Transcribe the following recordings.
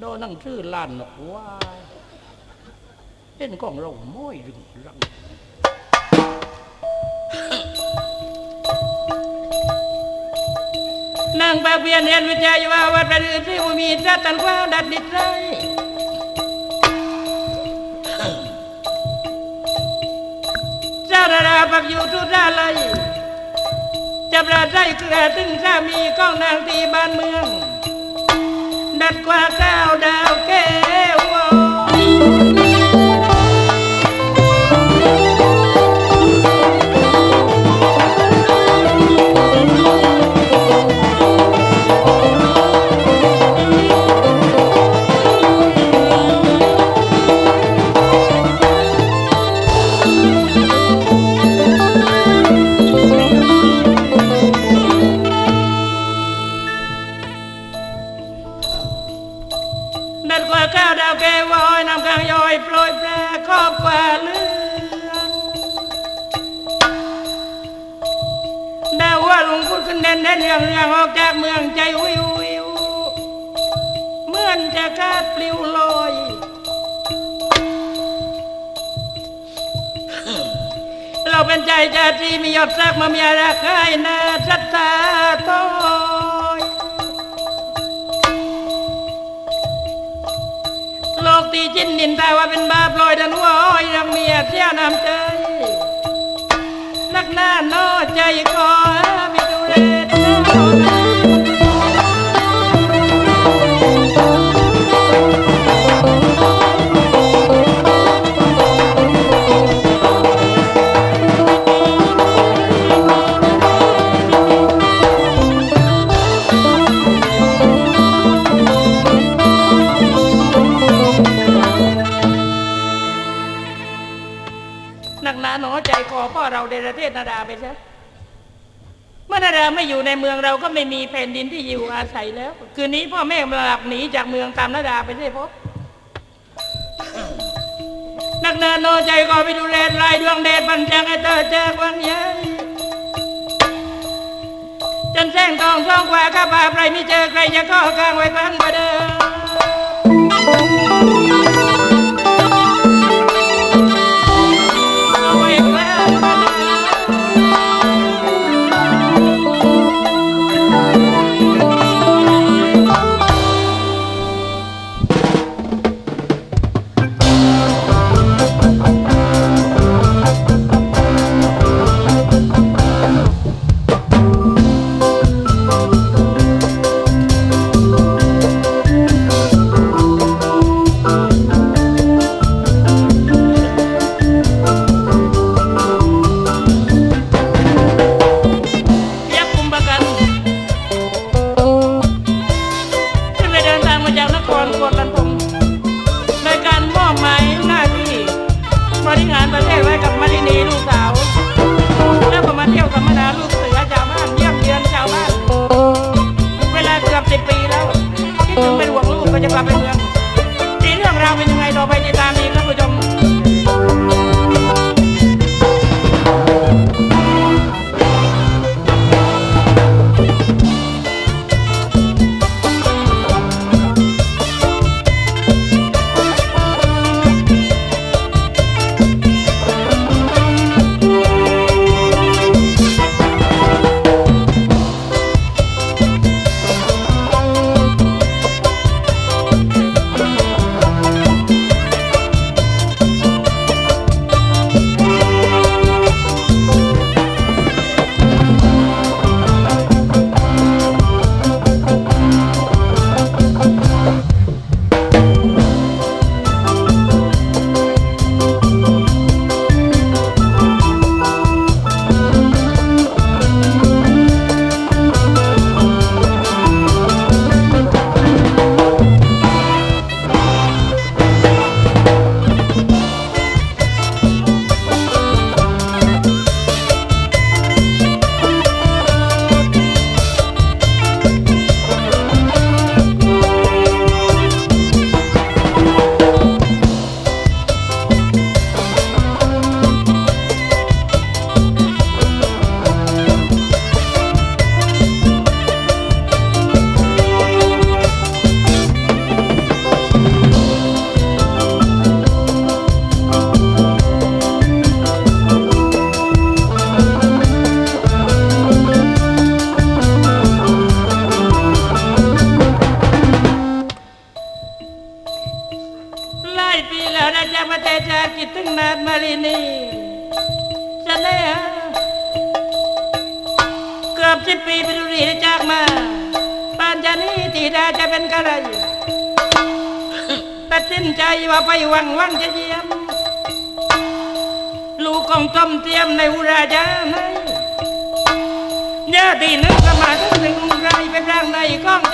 โดนนั่งชื่อลานนกว่าเป็นของเราม้อยรึงรังนางปาเบียนเรียนวิจัยว่าวัดประดือที่มีตรัตันกว่าดัดดิดไรจาดาราปักอยู่ทุราเลยจับราใจเกลือตึงสามีก้องนางตีบ้านเมือง ดัดกว่าก้าวดาวแก้ว เราเป็นใจจาตรีมียอดรักมามีรักให้นาศรัตตาทอยโลกตีจินนินตาว่าเป็นบาปลอยดันวัวอ้อยรังเมียเที่ยน้ำใจนักหน้าน้อใจคอมีดูเรศ เมืองเราก็ไม่มีแผ่นดินที่อยู่อาศัยแล้ว คืนนี้พ่อแม่มาหลับหนีจากเมืองตามนาดาไปได้พบนักเนินโนใจก็ไปดูแลลายดวงเดชบันจังไอเตอร์จกวังใหญ่จนแสงทองช่องกว่าข้าบาใครไม่เจอใครจะข้อกลางไว้ครั้งประเด้อ นใจว่าไปวังวังจะเยี่ยม ลูกของจอมเตรียมในอุราจาในญาตินึกสมาถึงหนึ่งไรเป็นร่างในของเจ้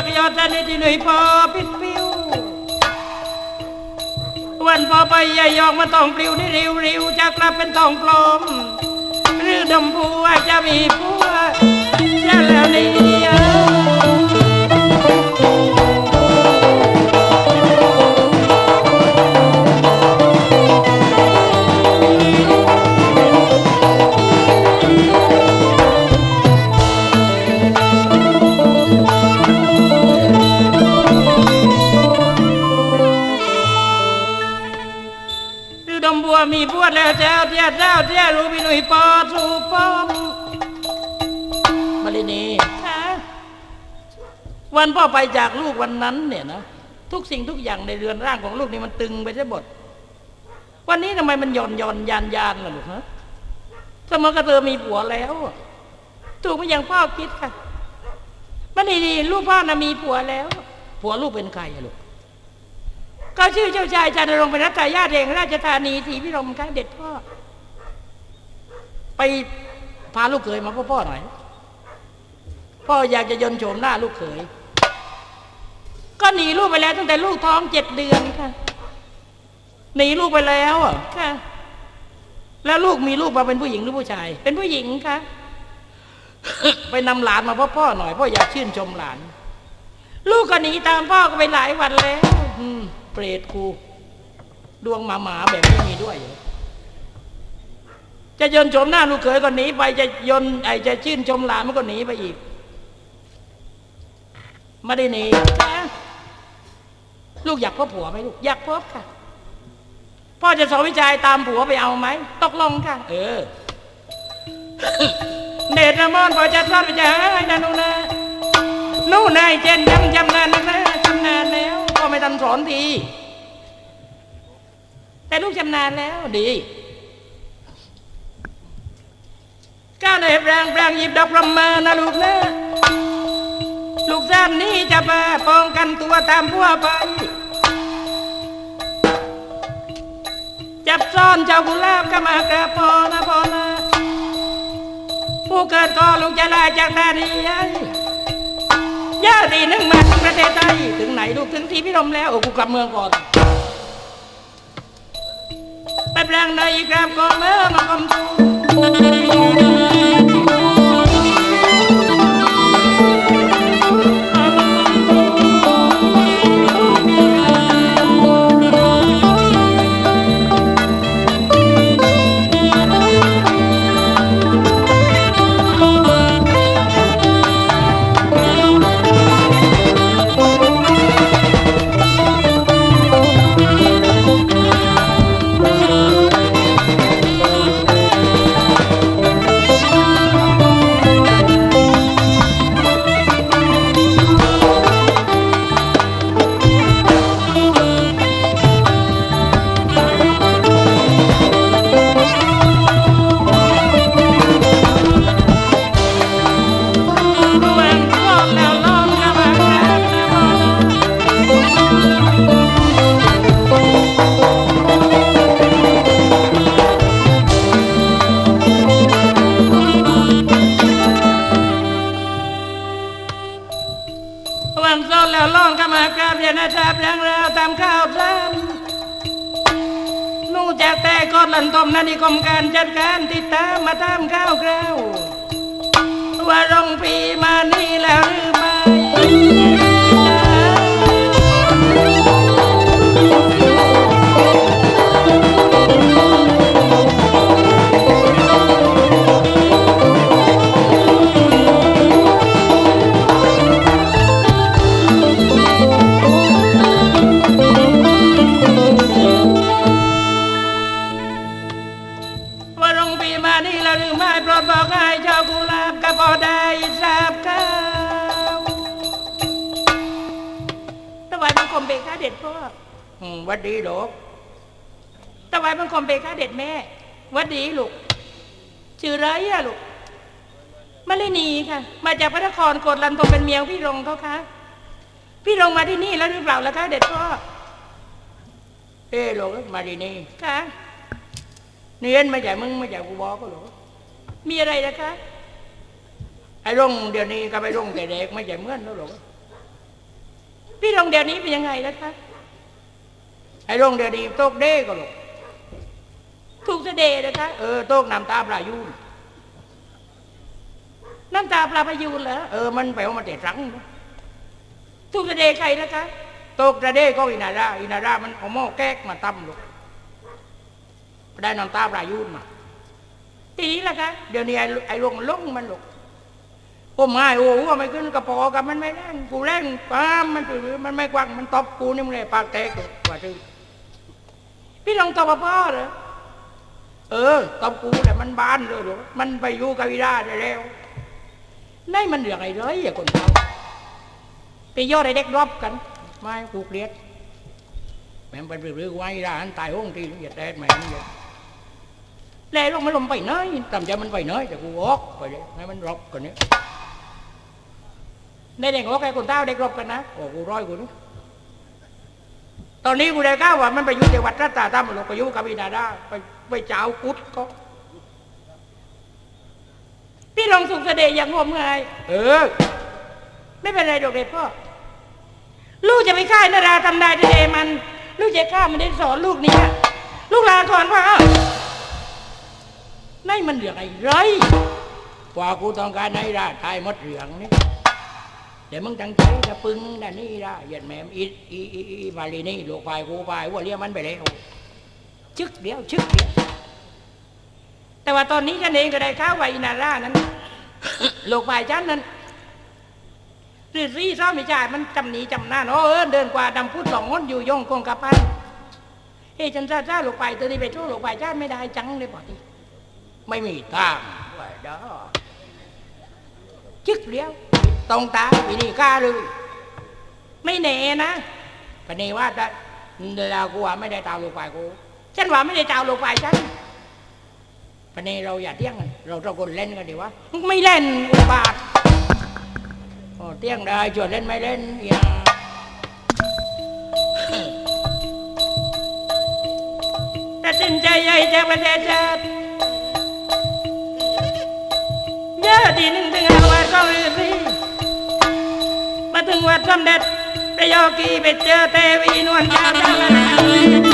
พระพักยอดท่านที่หนุ่ยพอปิดปิววันพอไปยายยองมาต้องปลิวนี่ริวริวจะกลับเป็นทองปลอมหรือดมพัวจะมีผัวจะแล้วนี่ ปอถูกป้อมมาลินีคะวันพ่อไปจากลูกวันนั้นเนี่ยนะทุกสิ่งทุกอย่างในเรือนร่างของลูกนี่มันตึงไปซะหมดวันนี้ทำไมมันหย่อนหย่อนยานยานล่ะลูกฮะสมมติกับเธอมีผัวแล้วอะถูกไหมอย่างพ่อคิดค่ะมันดีๆลูกพ่อน่ะมีผัวแล้ว ผัวลูกเป็นใครอะลูกก็ชื่อเจ้าชายจันทรงค์เป็นรัตยาติแห่งราชธานีศรีพิรมค่ะเด็ดพ่อ ไปพาลูกเขยมาพ่อพ่อหน่อย พ่ออยากจะยนต์โฉมหน้าลูกเขย ก็หนีลูกไปแล้วตั้งแต่ลูกท้องเจ็ดเดือนค่ะ หนีลูกไปแล้วอะค่ะ แล้วลูกมีลูกมาเป็นผู้หญิงหรือผู้ชาย เป็นผู้หญิงค่ะ ไปนำหลานมาพ่อพ่อหน่อย พ่ออยากชื่นชมหลาน ลูกก็หนีตามพ่อก็ไปหลายวันแล้ว อืม เปรตกูดวงหมาหมาๆแบบนี้มีด้วยเหรอ จะยนชมหน้าลูกเขยก็หนีไปจะยนไอจะชื่นชมหลานมันก็หนีไปอีกไม่ได้หนีค่ะลูกอยากพบผัวไหมลูกอยากพบค่ะ พ่อจะสอนวิจัยตามผัวไปเอาไหมตกลงค่ะ เออเดชระมอนพอจะทอดไปจะให้นานุนะนู่นนายเจนจำจำนานนักนะชำนาญแล้ว ก็ไม่ทันสอนทีแต่ลูกชำนาญแล้วดี ก้าในแปลงแปลงหยิบดอกประมานะลูกนะลูกซ้ำนี้จะมาป้องกันตัวตามพัวไป จับซ่อนเจ้ากุหลาบก็มากราบพอนะพอนะผู้เกิดก็ลูกจะลาจากนาดีไอ้ย่าดีนึงมาถึงประเทศไทยถึงไหนลูกถึงที่พิรมแล้วโอ้กูกลับเมืองก่อนไปแปลงในกราบกองเมื่อมากำตู อนิคมการจัดการติดตามมาตามข้าวคราวว่ารงปีมานี่แล้วหรือไม่ ครโกดลันทมเป็นเมียพี่รงเขาคะพี่รงมาที่นี่แล้วหรือเปล่าล่ะคะเด็ดพ่อเอ้ลูกมาดีนี่ค่ะเนียนม่ใช่มึงม่ใช่กูบอกก็หรอมีอะไรนะคะไอ้รองเดี๋ยวนี้กับไอ้รงแต่เด็กไม่ใช่เหมือนแล้วหรอกพี่รงเดี๋ยวนี้เป็นยังไงแล้วคะไอ้รองเดี๋ยวนี้โตกเด้ก็หรอกถูกเสด็จนะคะเออโตกนำตาปลายูน น้ำตาปลาพยูนเหรอเออมันไปเอามาแต่รังนะถูกเสด็จใครนะคะโตกระเด้ก็อินาราอินารามันเอาหม้อแก๊กมาตั้มลูกได้น้ำตาปลายูนมาทีนี้ล่ะคะเดี๋ยวนี้ไอ้ไอ้ร่องมันลงมันลูกผมไม่โอ้หัวไม่ขึ้นกระปอกับมันไม่แรงกูแรงป้ามมันปื้อมันไม่กว้างมันตบกูนี่มึงเลยปากแตกลูกว่าจื้อพี่รงตอบพ่อเหรอเออตบกูแต่มันบานเลยลูกมันไปอยู่กับวิราได้แล้ว นั่มันเรื่องอะไรเลยอย่าคนเราไปย่อไอ้เด็กรอบกันไม่กูกเลียดแม่งไปเรื่อยๆไว้ร้านตายห้องทีอย่าแดดแม่งอย่าแล้วลงมาลงไปเนยทำใจมันไปเน้อยแต่กูออกไปเลยให้มันรบกันเนี้ในเด็กว่าแกคนเต้าเด็กรบกันนะโอ้กูร้อยกูนี่ตอนนี้กูได้ก้าวว่ามันไปยู่ในวัดรัตตาตามหลวงไปยู่กับวินาดาไปไปเจ้ากุดก็ พี่รงถูกเสด็จอย่างงมงาย เออ ไม่เป็นไรดอกเด็ดพ่อ ลูกจะไปฆ่านาราทำนายทะเลมัน ลูกจะฆ่ามันได้สอนลูกเนี้ลูกลาก่อนพ่อนั่นมันเรื่องอะไรเลยกว่ากูต้องการให้ได้ทายหมดเรื่องนี่เดี๋ยวมึงตั้งใจจะปึงด้านนี้ได้เหยียดแม่มอีอีอีอีมาลีนี่ลูกไปกูไปว่าเลี้ยงมันไปแล้วชึกเดียวชึกเดียว แต่ว่าตอนนี้ฉันเองก็ได้ข้าวไวนาร่านั้นโลกฝ่ายฉันนั้นรีรีซ้อมไม่จ่มันจำหนีจำหน้าเนาะเออเดินกว่าดำพูดสองงนอยู่ย่งกงกับพันเฮ้ยฉันจ้าจ้าโลกไปตัวนี้ไปช่วยโลกไปจ้าไม่ได้จังเลยปอทีไม่มีทางว่าเด้อชึกเดียวตรงตาปีนี้กล้าเลยไม่แน่นะปณีว่าได้เรากูว่าไม่ได้ตามลูกไปกูฉันว่าไม่ได้เจ้าโลกไปฉัน ปณีเราอย่าเที่ยงกันเราต้องคนเล่นกันดีวะไม่เล่นอุบาทโอ้เที่ยงได้ชวนเล่นไม่เล่นอย่าตัดสินใจใหญ่จากประเทศชาติเยอะทีหนึ่งถึงอาวัดของฤาษีมาถึงวัดสมเด็จพระโยกีไปเจอเทวีนวลจันทร์เ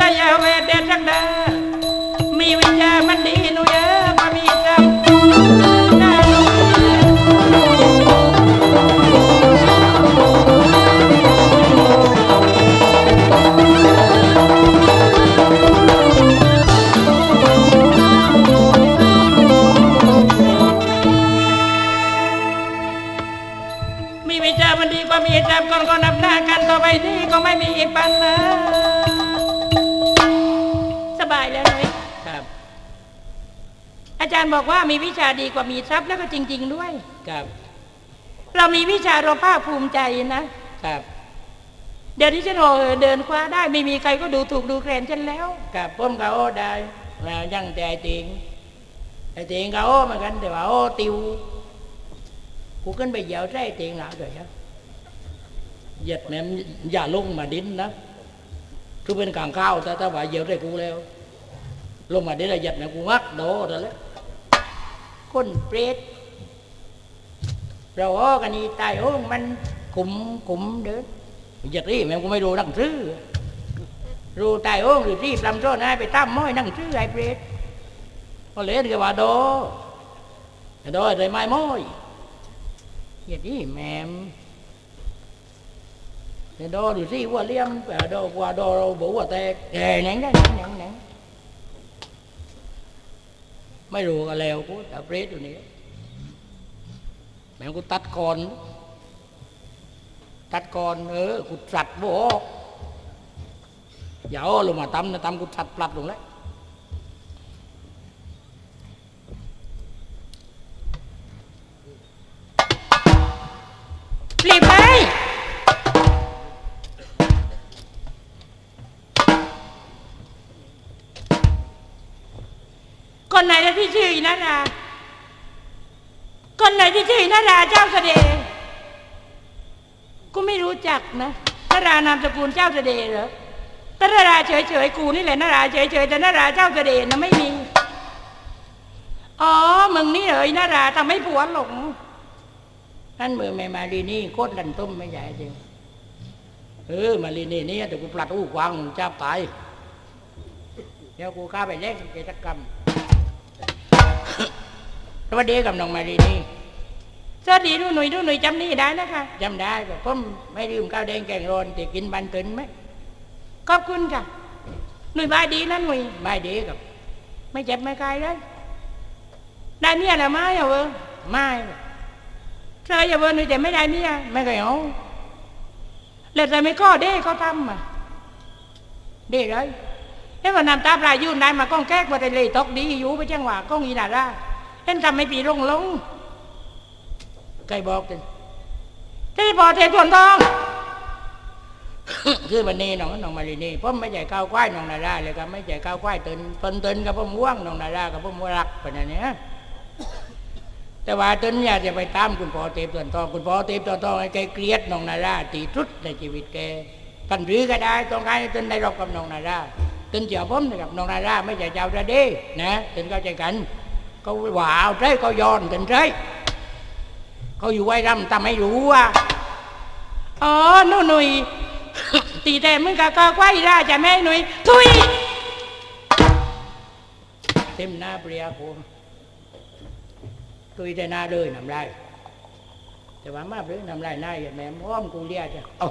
จเอานสยาเวเดชังเดมีวิญญา บอกว่ามีวิชาดีกว่ามีทรัพย์แล้วก็จริง ๆ ด้วย ครับ เรามีวิชาเราภาคภูมิใจนะครับ เดี๋ยวนี้ฉันโอเดินคว้าได้ไม่มีใครก็ดูถูกดูแคลนฉันแล้ว ครับผมก็โอ้ได้แล้วยังแต่ไอ้ติงไอ้ติงก็โอ้เหมือนกันแต่ว่าโอ้ติวกูขึ้นไปเหยียวใส่ติงหนาเลยครับเหยียดแม่มอย่าลงมาดิ้นนะคือเป็นกลางข้าวแต่ถ้าว่าเหยียวใส่กูแล้วลงมาดิ้นแล้วเหยียดแม่กูงักโดดแล้ว คนเปรตเราอ้อกันนี่ตายโอ้มันขุมขุมเดินเหยียดนี่แม่กูไม่รู้ดังซื้อรู้ตายโอ้งหรือที่ปลำโซ่นายไปตั้มม้อยนั่งชื่อไอ้เปรตก็เลยเรียกว่าโดโดอะไรไม้ม้อยเหี้ยนี่แม่โดหรือที่ว่าเลี้ยมแต่โดกว่าโดเราบอกว่าแตกแหนังได้หนังหนังหนัง ไม่รู้ก็แล้วกูแต่เปรตอยู่นี่แม่งกูตัดก่อน ตัดก่อนเออกูสัดบออกอย่าเอาลงมาตำนะตำกูสัดปลัดลงแล้ว คนไหนนะที่ชื่ออินาราคนไหนที่ชื่ออินาราเจ้าเสด็จกูไม่รู้จักนะนารานามสกุลเจ้าเสด็จเหรอแต่นาราเฉยๆกูนี่แหละนาราเฉยๆแต่นาราเจ้าเสด็จนะไม่มี อ๋อ มึงนี่เหรออินาราทำให้ผัวหลงนั่นมือไม่มาลีนี่โคตรดันต้มไม่ใหญ่จริงเออมาลีนี่นี่ยแต่กูปลัดอู้กวางมึงจับตายเดี๋ยวกูข้าไปแลกกิจกรรม สวัสดีกับน้องมาลีนี่สวัสดีดูหนุ่ยดูหนุ่ยจำนี่ได้นะคะจำได้ป่ะผมไม่ลืมข้าวแดงแกงร้อนที่กินบันตึนไหมขอบคุณค่ะหนุ่ยบายดีนะหนุ่ยไม่ดีกับ ไม่เจ็บไม่ไกลเลยได้เมียแล้วไหมอะเวอไม่เธออย่าเวอหนุ่ยแต่ไม่ได้เมียไม่เคยเอาแล้วแต่ไม่ข้อเด้เขาทำอะดีเลยเห็นว่าน้ำตาปลายุ่นได้มาก้องแก้กว่าแต่เลยตกดีอยู่ไปจังหวะก้องอีนารา เห็นทำไม่ปีลงลงใครบอกกันที่พอเทส่วนทองคือวันนี้น้องน้องมาลีนี่ผมไม่ใช่ข้าวควายน้องนาราเลยครับไม่ใช่ข้าวควายตื่นเพิ่นตื่นกับผมว่วงน้องนารากับผมรักป็นอันเนี้ยแต่ว่าตื่นอยากจะไปตามคุณพ่อเต็บตัวนทองคุณพ่อเต็บตัวนทองให้แกเกลียดน้องนาราตีสุดในชีวิตแกกันหรือก็ได้ต้องการให้ตื่นได้รบกับน้องนาราตื่นเจียวผมนะครับน้องนาราไม่ใช่เจ้าระเด้นะตื่นเข้าใจกัน เขาว่าเอาใจเขาย้อนกันใจเขาอยู่ไว้รำทำให้รู้ว่าอ๋อหนุ่ยหนุ่ยตีแต่มึงกะกะควายราจะแม่หนุ่ยทุยเต็มหน้าเปรียโคมตุยแต่หน้าเลยน้ำลายแต่ว่ามาเปลือน้ำลายหน้าอย่างแม่ม้อมกูเลียกจะเอา